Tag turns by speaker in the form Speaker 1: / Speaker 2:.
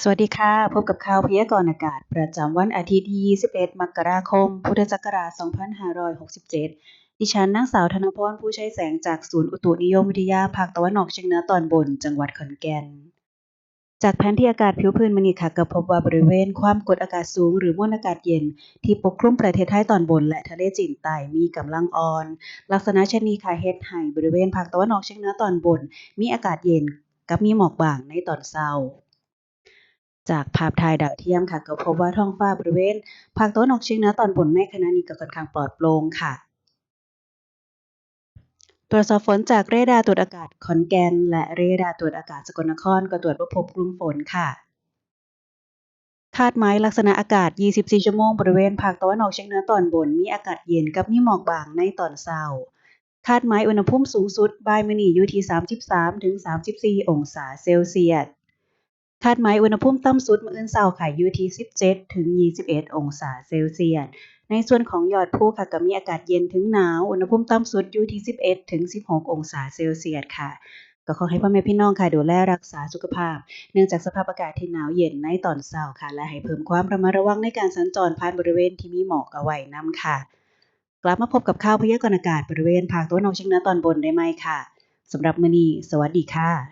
Speaker 1: สวัสดีค่ะ พบกับข่าวพยากรณ์อากาศ ประจำวันอาทิตย์ที่ 21 มกราคม พุทธศักราช 2567 ดิฉันนางสาวธนพรผู้ใช้แสงจากศูนย์อุตุนิยมวิทยาภาคตะวันออกเฉียงเหนือตอนบน จังหวัดขอนแก่น จากแผนที่อากาศผิวพื้นมื้อนี้ค่ะก็พบว่าบริเวณความกดอากาศสูงหรือมวลอากาศเย็น ที่ปกคลุมประเทศไทยตอนบน และทะเลจีนใต้มีกำลังอ่อน ลักษณะเช่นนี้ค่ะเฮ็ดให้บริเวณภาคตะวันออกเฉียงเหนือตอนบน มีอากาศเย็น กับมีหมอกบางในตอนเช้า จากภาพถ่ายดาวเทียมค่ะ ก็พบว่าท้องฟ้าบริเวณภาคตะวันออกเฉียงเหนือตอนบนในขณะนี้ก็ค่อนข้างปลอดโปร่งค่ะ ตรวจสอบฝนจากเรดาร์ตรวจอากาศขอนแก่นและเรดาร์ตรวจอากาศสกลนครก็ตรวจบ่พบกลุ่มฝนค่ะคาดหมายลักษณะอากาศ 24 ชั่วโมงบริเวณภาคตะวันออกเฉียงเหนือตอนบนมีอากาศเย็นกับมีหมอกบางในตอนเช้าคาดหมายอุณหภูมิสูงสุดบ่ายมื้อนี้อยู่ที่ 33-34 องศาเซลเซียส คาดหมายอุณหภูมิต่ำสุดมื้ออื่นเช้าค่ะอยู่ที่ 17-21 องศาเซลเซียส ในส่วนของยอดภูค่ะก็มีอากาศเย็นถึงหนาว อุณหภูมิต่ำสุดอยู่ที่ 11-16 องศาเซลเซียสค่ะ ก็ขอให้พ่อแม่พี่น้องค่ะดูแลรักษาสุขภาพ เนื่องจากสภาพอากาศที่หนาวเย็นในตอนเช้าค่ะ และให้เพิ่มความระมัดระวังในการสัญจรผ่านบริเวณที่มีหมอกเอาไว้นำค่ะ กลับมาพบกับข่าวพยากรณ์อากาศบริเวณภาคตะวันออกเฉียงเหนือตอนบนได้ใหมค่ะสำหรับมื้อนี้สวัสดีค่ะ